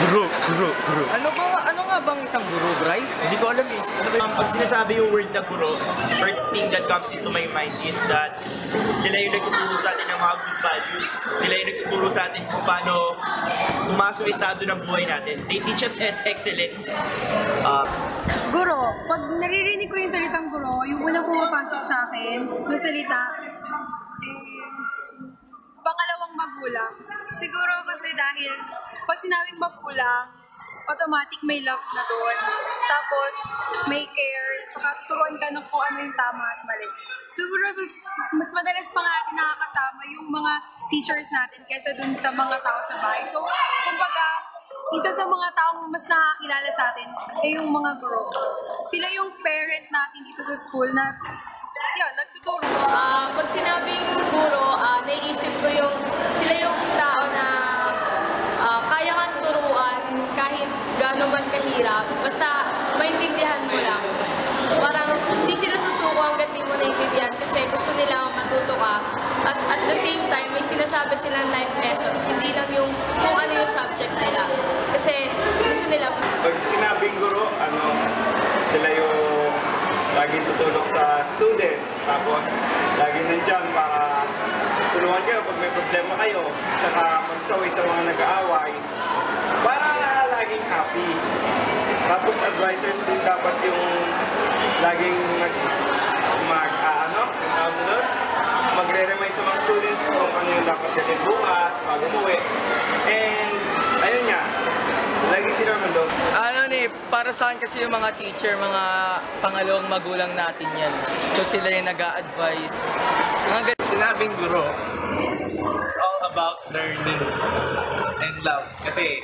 Guru, guru, guru. Ano ba, ano nga bang isang guru, Bray? Hindi ko alam eh. Ano ba Um, pag sinasabi yung word na guro, first thing that comes into my mind is that sila yung nagtuturo sa atin ng mga good values. Sila yung nagtuturo sa atin kung paano tumasok yung estado ng buhay natin. They teach us ex- excellence. Uh, Guro, pag naririnig ko yung salitang guro, yung unang pumapasok sa akin na salita, eh, pangalawang magulang. Siguro kasi dahil pag sinabing magulang, automatic may love na doon. Tapos may care, tsaka tuturuan ka ng kung ano yung tama at mali. Siguro sus, mas madalas pa nga natin nakakasama yung mga teachers natin kaysa dun sa mga tao sa bahay. So, kumbaga, isa sa mga taong mas nakakilala sa atin ay yung mga guro. Sila yung parent natin dito sa school na yun, nagtuturo. Ah, pag sinabing guro, ah, naiisip ko yung tao na ah, kaya kang turuan kahit kahirap. Basta maintindihan mo lang. Parang hindi sila susuko hanggat di mo naiintindihan kasi gusto nila matuto ka. At at the same time, may sinasabi silang life lessons. Hindi lang yung kung ano yung subject nila. Kasi gusto nila Pag sinabing guro, ano, sila yung laging tutulong sa students. Tapos, lagi nandyan para tulungan kayo pag may problema kayo. Tsaka magsaway sa mga nag-aaway. Para laging happy. Tapos, advisors din dapat yung laging mag, mag ah, ano, doon? magre-remind sa mga students kung ano yung dapat gawin bukas, bago umuwi. And, ayun nga, lagi sila nandun. Ano ni, para sa akin kasi yung mga teacher, mga pangalawang magulang natin yan. So sila yung nag advise Mga. Sinabing guro, it's all about learning and love. Kasi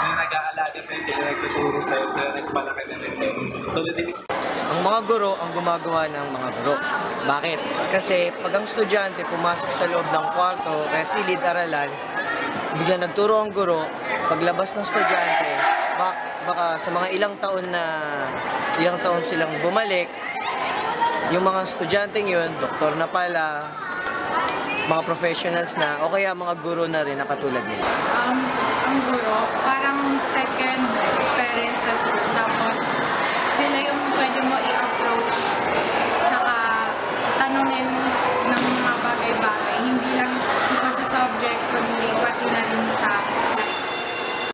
sila nag-aalaga sa'yo, sila nagtuturo sa'yo, sila nagpalaki na rin sa'yo. Tulad din Ang mga guro ang gumagawa ng mga guro. Bakit? Kasi pag ang estudyante pumasok sa loob ng kwarto, kaya silid aralan, bigla nagturo ang guro, paglabas ng estudyante, bak baka sa mga ilang taon na ilang taon silang bumalik, yung mga estudyanteng yun, doktor na pala, mga professionals na, o kaya mga guro na rin na katulad nila. um, ang guro, parang second parents. Tapos,